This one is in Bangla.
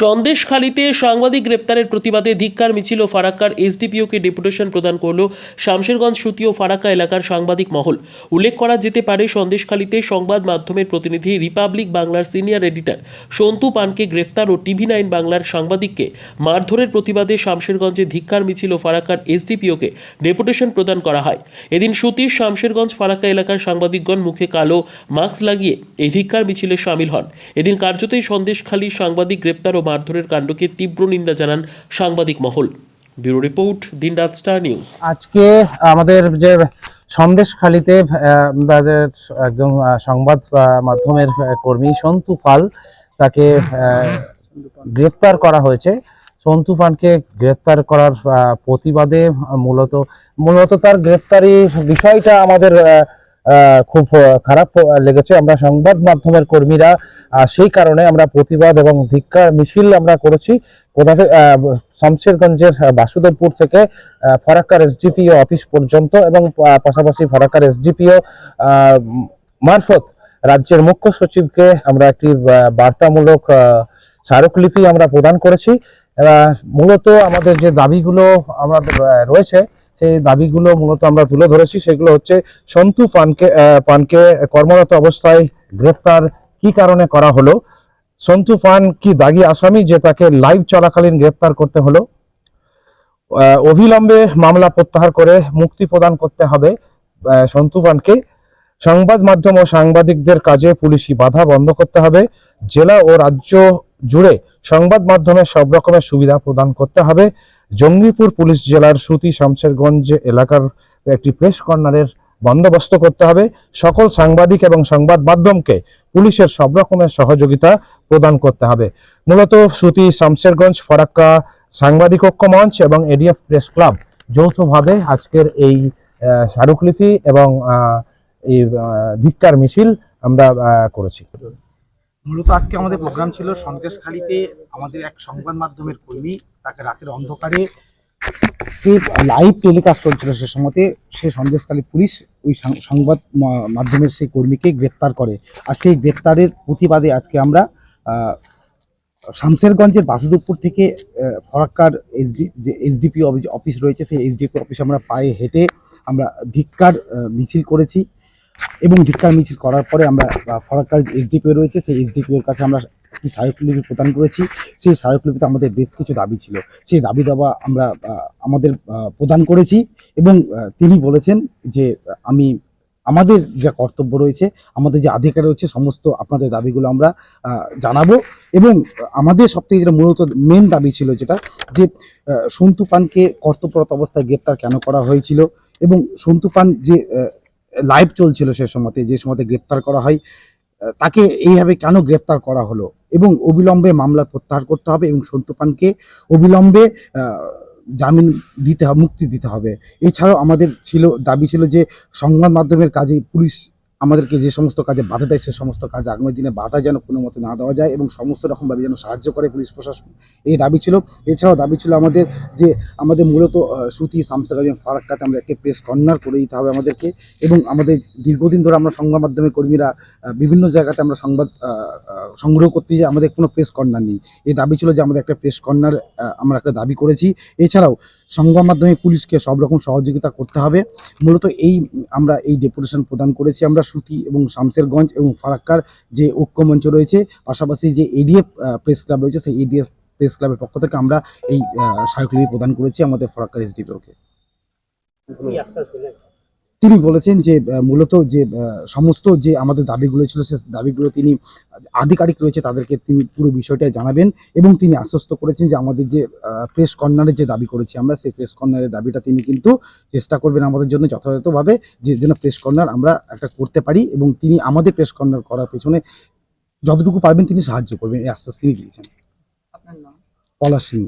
সন্দেশখালীতে সাংবাদিক গ্রেপ্তারের প্রতিবাদে ধিক্কার মিছিল ফারাক্কার এসডিপিওকে ডেপুটেশন প্রদান করল শামশেরগঞ্জ সুতি ও ফারাক্কা এলাকার সাংবাদিক মহল। উল্লেখ করা যেতে পারে, সন্দেশখালীতে সংবাদ মাধ্যমের প্রতিনিধি রিপাবলিক বাংলার সিনিয়র এডিটর সন্তু পানকে গ্রেফতার ও টিভি নাইন বাংলার সাংবাদিককে মারধরের প্রতিবাদে শামশেরগঞ্জে ধিক্কার মিছিল ফারাক্কার এসডিপিওকে ডেপুটেশন প্রদান করা হয়। এদিন সুতির শামশেরগঞ্জ, ফারাক্কা এলাকার সাংবাদিকগণ মুখে কালো মাস্ক লাগিয়ে এই ধিক্কার মিছিলে সামিল হন। এদিন কার্যতই সন্দেশখালী সাংবাদিক গ্রেপ্তার ও মারধরের কাণ্ডকে তীব্র নিন্দা জানান সাংবাদিক মহল। Bureau report, Dinraat star news. আজকে আমাদের যে সন্দেশখালিতে আমাদের একজন সংবাদ মাধ্যমের কর্মী সন্তু পাল তাকে গ্রেফতার করা হয়েছে। সন্তু পালকে গ্রেফতার করার প্রতিবাদে মূলত মূলত তার গ্রেফতারি বিষয়টা আমাদের খুব খারাপ লেগেছে। আমরা সংবাদ মাধ্যমের কর্মীরা সেই কারণে আমরা প্রতিবাদ এবং ধিক্কার, মিছিল আমরা করেছি। কোথা শামশেরগঞ্জের বাসুদেবপুর থেকে ফরাক্কার এসডিপিও অফিস পর্যন্ত এবং পাশাপাশি ফরাক্কার এসডিপিও মারফত রাজ্যের মুখ্য সচিবকে আমরা একটি বার্তামূলক স্মারকলিপি আমরা প্রদান করেছি। মূলত আমাদের যে দাবিগুলো আমাদের রয়েছে সেই দাবিগুলো মূলত আমরা তুলে ধরেছি সেগুলো হচ্ছে, সন্তু পানকে পানকে কর্মরত অবস্থায় গ্রেপ্তার কি কারণে করা হলো? সন্তু পান কি দাগি আসামি যে তাকে লাইভ চলাকালীন গ্রেপ্তার করতে হলো? অবিলম্বে মামলা প্রত্যাহার করে মুক্তি প্রদান করতে হবে সন্তু পানকে। সংবাদ মাধ্যম ও সাংবাদিকদের কাজে পুলিশি বাধা বন্ধ করতে হবে, জেলা ও রাজ্য জুড়ে সংবাদ মাধ্যমে সব রকমের সুবিধা প্রদান করতে হবে। জঙ্গিপুর পুলিশ জেলার সুতি শামশেরগঞ্জ এলাকার একটি প্রেস কর্নারের বন্দোবস্ত করতে হবে। সকল সাংবাদিক এবং সংবাদ মাধ্যমকে পুলিশের সব রকমের সহযোগিতা প্রদান করতে হবে। মূলত সুতি শামশেরগঞ্জ, ফরাক্কা সাংবাদিক ঐক্য মঞ্চ এবং এডিএফ প্রেস ক্লাব যৌথভাবে আজকের এই স্মারকলিপি এবং এই ধিক্কার মিছিল আমরা করেছি। মূলত আজকে আমাদের প্রোগ্রাম ছিল সন্দেশখালীতে আমাদের এক সংবাদ মাধ্যমের কর্মী, তাকে রাতের অন্ধকারে সে লাইভ টেলিকাস্ট চলছিল সে সময়তে। সে সন্দেশখালী পুলিশ ওই সংবাদ মাধ্যমের সেই কর্মীকে গ্রেপ্তার করে। আর সেই গ্রেপ্তারের প্রতিবাদে আজকে আমরা শামসেরগঞ্জের বাসুদেবপুর থেকে ফরাক্কার এসডি, যে এসডিপি অফিস রয়েছে, সেই এসডিপি অফিসে আমরা পায়ে হেঁটে আমরা ধিক্কার মিছিল করেছি। এবং ধিক্কার মিছিল করার পরে আমরা আহ, ফরাক্কার এসডিপিও রয়েছে সেই এসডিপিওর কাছে আমরা একটি স্মারকলিপি প্রদান করেছি। সেই স্মারকলিপিতে আমাদের বেশ কিছু দাবি ছিল। সেই দাবি দাবা আমরা আমাদের প্রদান করেছি এবং তিনি বলেছেন যে আমি আমাদের যে কর্তব্য রয়েছে আমাদের যে অধিকার রয়েছে সমস্ত আপনাদের দাবিগুলো আমরা জানাব এবং আমাদের সবথেকে যেটা মূলত মেন দাবি ছিল যেটা যে সন্তু পানকে কর্তব্যরত অবস্থায় গ্রেপ্তার কেন করা হয়েছিল এবং সন্তু পান যে লাইভ চলছিল সে সময়তে, যে সময়তে গ্রেপ্তার করা হয় তাকে এইভাবে কেন গ্রেপ্তার করা হলো? এবং অবিলম্বে মামলা প্রত্যাহার করতে হবে এবং সন্তু পানকে অবিলম্বে জামিন দিতে হবে মুক্তি দিতে হবে। এছাড়াও আমাদের ছিল, দাবি ছিল যে সংবাদ মাধ্যমের কাজে পুলিশ আমাদেরকে যে সমস্ত কাজে বাধা দেয়, সে সমস্ত কাজ আগামী দিনে বাধা যেন কোনো মতো না দেওয়া যায় এবং সমস্ত রকমভাবে যেন সাহায্য করে পুলিশ প্রশাসন। এই দাবি ছিল। এছাড়াও দাবি ছিল আমাদের যে আমাদের মূলত সুতি শামসাগাজ ফারাক্কাতে আমরা একটি প্রেস কর্নার করে দিতে হবে আমাদেরকে এবং আমাদের দীর্ঘদিন ধরে আমরা সংবাদ মাধ্যমের কর্মীরা বিভিন্ন জায়গাতে আমরা সংবাদ সংগ্রহ করতে যাই। আমাদের কোনো প্রেস কর্নার নেই। এই দাবি ছিল যে আমাদের একটা প্রেস কর্নার আমরা একটা দাবি করেছি। এছাড়াও সংবাদ মাধ্যমে পুলিশকে সব রকম সহযোগিতা করতে হবে। মূলত এই আমরা এই ডেপুটেশন প্রদান করেছি। আমরা সুতি এবং শামসেরগঞ্জ এবং ফারাক্কার যে ঐক্যমঞ্চ রয়েছে, পাশাপাশি যে এডিএফ প্রেস ক্লাব রয়েছে, সেই এডিএফ প্রেস ক্লাবের পক্ষ থেকে আমরা এই স্মারকলিপি প্রদান করেছি আমাদের ফরাক্কার এসডিপিওকে তিনি বলেছেন যে মূলত যে সমস্ত যে আমাদের দাবিগুলো ছিল সে দাবিগুলো তিনি আধিকারিক রয়েছে তাদেরকে তিনি পুরো বিষয়টা জানাবেন এবং তিনি আশ্বস্ত করেছেন যে আমাদের যে প্রেস কর্নারের যে দাবি করেছি আমরা সেই প্রেস কর্নারের দাবিটা তিনি কিন্তু চেষ্টা করবেন আমাদের জন্য যথাযথভাবে যে যেন প্রেস কর্নার আমরা একটা করতে পারি এবং তিনি আমাদের প্রেস কর্নার করার পেছনে যতটুকু পারবেন তিনি সাহায্য করবেন এই আশ্বাস তিনি দিয়েছেন। পলাশ সিং